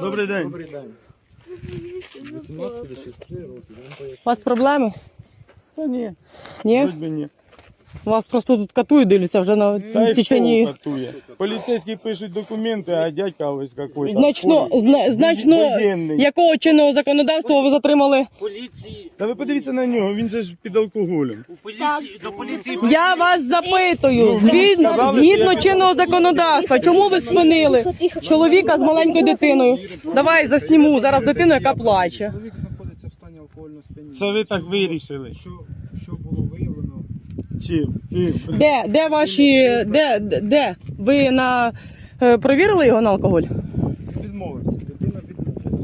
Добрий день. Добрий день. 18 чи 6 років. У вас проблеми? Та ні, Ні? вроді ні. Вас просто тут катують, дивлюся, вже на Та й течені. хто катує? Поліцейські пишуть документи, а дядька ось якийсь. Значно, зна, значно Воєнний. якого чинного законодавства ви затримали? поліції, Та ви подивіться на нього, він же ж під алкоголем. у поліції, до поліції. Я вас запитую, Ну, згідно, сказали, згідно що я- чинного законодавства, чому ви спинили чоловіка з маленькою дитиною? Давай засніму зараз дитину, яка плаче. Чоловік знаходиться в стані алкогольного сп'яніння. Це ви так вирішили. Що, що було виявлено? Чим? Де, де ваші, де, де- де? Ви на е, провірили його на алкоголь? Відмовився. Відмовилася.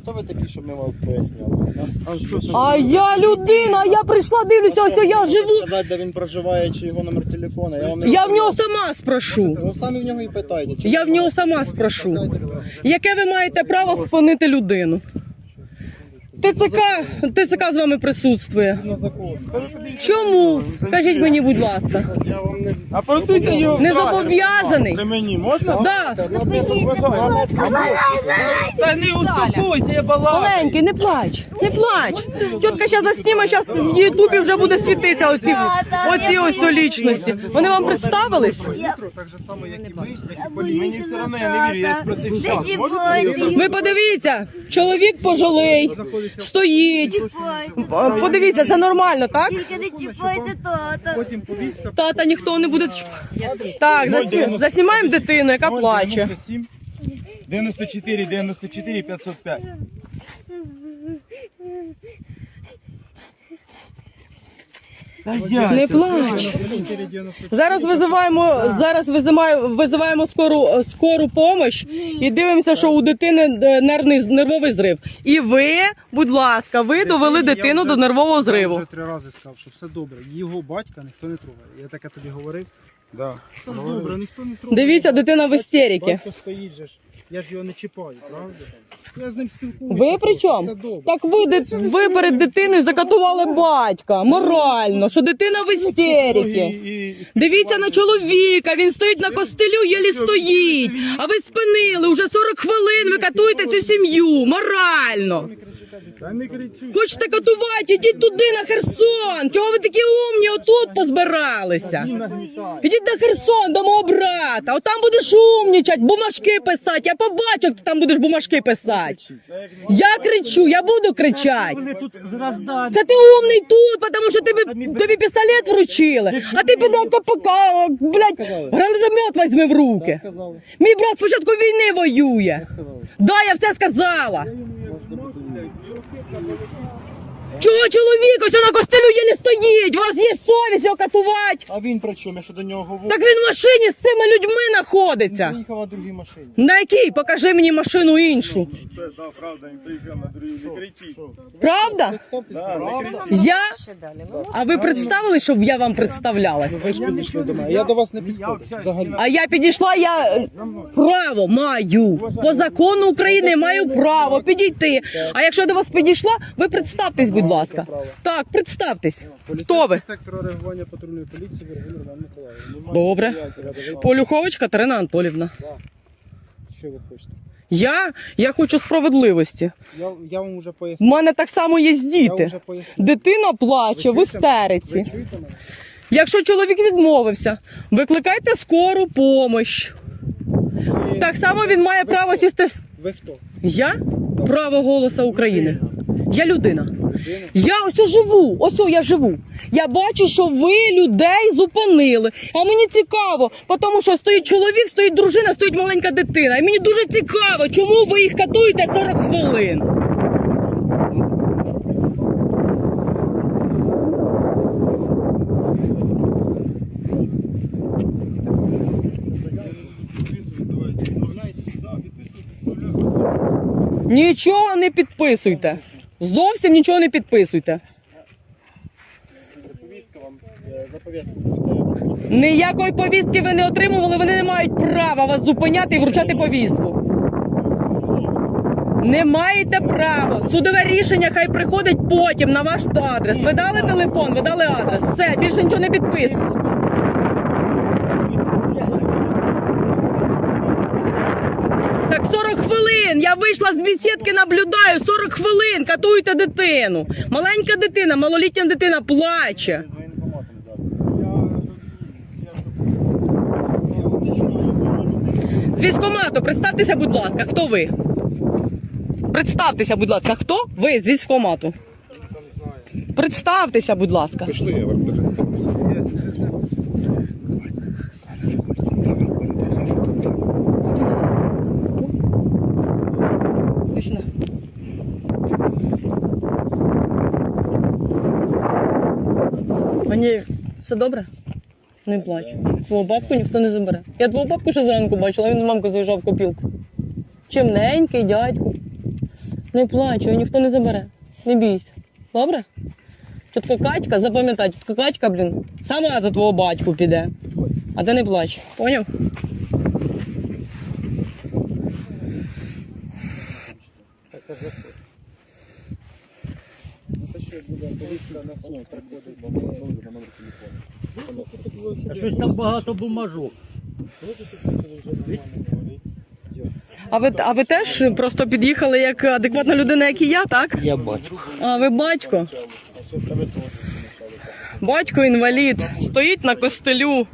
Хто ви такі, щоб ми вам поясняли? Нас А що це? А я людина, я прийшла, дивлюся, ось я живу. Сказати, де він проживає, чи його номер телефона. Я вам не Я в нього сама спрошу. Ви самі в нього і питайте. чи Я в нього сама спрошу. Яке ви маєте право спинити людину? ТЦК, ТЦК з вами присутствує. Чому? Скажіть мені, будь ласка. Не... А продуйте його. Не зобов'язаний. Це мені можна? Да. Та не успокойся, я балакаю. Маленький, не плач, не плач. Тітка зараз засніме, зараз в Ютубі вже буде світитися оці, оці ось лічності. Вони вам представились? Вітру, так же само, як і ми, як і Мені все одно, я не вірю, я спросив, що, Ви подивіться, чоловік пожилий, стоїть. Подивіться, це нормально, так? Тільки не чіпайте тата. Потім. Тата ніхто не буде. чіп- Так, засні- заснімаємо дитину, яка плаче. 97, 94, 94, 505. Не плач. Зараз визиваємо, зараз визиваємо, визиваємо скору, скору помощь і дивимося, що у дитини е, нервний нервовий зрив. І ви, будь ласка, ви довели дитину до нервового зриву. Я вже три рази сказав, що все добре. Його батька ніхто не трогає. Я таке тобі говорив. Да. Все добре, ніхто не трогає. Дивіться, дитина в істериці. Батько стоїть же ж. Я ж його не чіпаю, правда? Я з ним спілкуюся. Ви при чому? Так ви, дит- ви перед дитиною закатували батька морально, що дитина в істериці. І- і- Дивіться на чоловіка, він стоїть на костелю, єлі стоїть. А ви спинили уже 40 хвилин, ви катуєте цю сім'ю морально. Хочете катувати, ідіть туди на Херсон. Чого ви такі умні отут позбиралися? Ідіть на Херсон до мого брата. Отам будеш умнічать, бумажки писати. Я побачу, як ти там будеш бумажки писати. Я кричу, я буду кричати. Це ти умний тут, тому що тобі, тобі пістолет вручили. А ти піде КПК, блядь, гранатомет візьми в руки. Мій брат спочатку війни воює. Да, я все сказала. Чого чоловік ось на костелю єлі стоїть? Вас є совість його катувати? А він при чому? Я що до нього говорю? Так він в машині з цими людьми знаходиться. Приїхав на другій машині. На якій? Покажи мені машину іншу. Це да, правда, він приїхав на другий, не кричіть. Правда? Представтесь, Да, не правда? Я? А ви представили, щоб я вам представлялась? Ви ж підійшли до мене. Я до вас не підходив. Взагалі. А я підійшла, я е, право маю. По закону України маю право підійти. А якщо я до вас підійшла, ви представтесь, будь ласка. Так, представтесь. Хто ви? Сектор реагування патрульної поліції Вергун Роман Миколаївич. Добре. Полюхович Катерина Анатолівна. Що ви хочете? Я, я хочу справедливості. Я, я вам вже пояснив. мене так само є Я діти. вже. Дитина плаче в Ви істериці. Ви чуєте мене? Якщо чоловік відмовився, викликайте скору помощь. Ви- Так само він має право сісти. Ви хто? Я право голоса України. Я людина. Я ось живу, ось я живу. Я бачу, що ви людей зупинили. А мені цікаво, тому що стоїть чоловік, стоїть дружина, стоїть маленька дитина. І мені дуже цікаво, чому ви їх катуєте 40 хвилин. Нічого не підписуйте. Зовсім нічого не підписуйте. Повістка вам е, за повістку буде. Ніякої повістки ви не отримували, вони не мають права вас зупиняти і вручати повістку. Не маєте права. Судове рішення хай приходить потім на ваш адрес. Ви дали телефон, ви дали адрес. Все, більше нічого не підписуйте. Так 40 хвилин. Я вийшла з бесідки, наблюдаю 40 хвилин, катуєте дитину. Маленька дитина, малолітня дитина плаче. З військкомату, представтеся, будь ласка, хто ви? Представтеся, будь ласка, хто? Ви з військкомату. Представтеся, будь ласка. Пішли, я вам Мені все добре? Не плач. Твого бабку ніхто не забере. Я твого бабку ще зранку бачила, він з мамкою заїжджав в копілку. Чимненький дядьку. Не плач, його ніхто не забере. Не бійся. Добре? Тітка Катька, запам'ятай, тітка Катька, блін, сама за твого батьку піде. А ти не плач. Поняв? Це ще буде повістка на сон, приходить, бо ми на номер телефону. А щось там багато бумажок. А ви, а ви теж просто під'їхали як адекватна людина, як і я, так? Я бачу. А ви батько. Батько інвалід стоїть на костелю.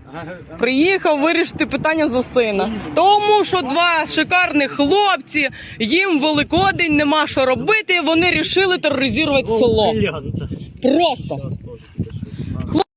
Приїхав вирішити питання за сина. Тому що два шикарних хлопці, їм Великодень нема що робити. Вони рішили тероризувати село. Просто.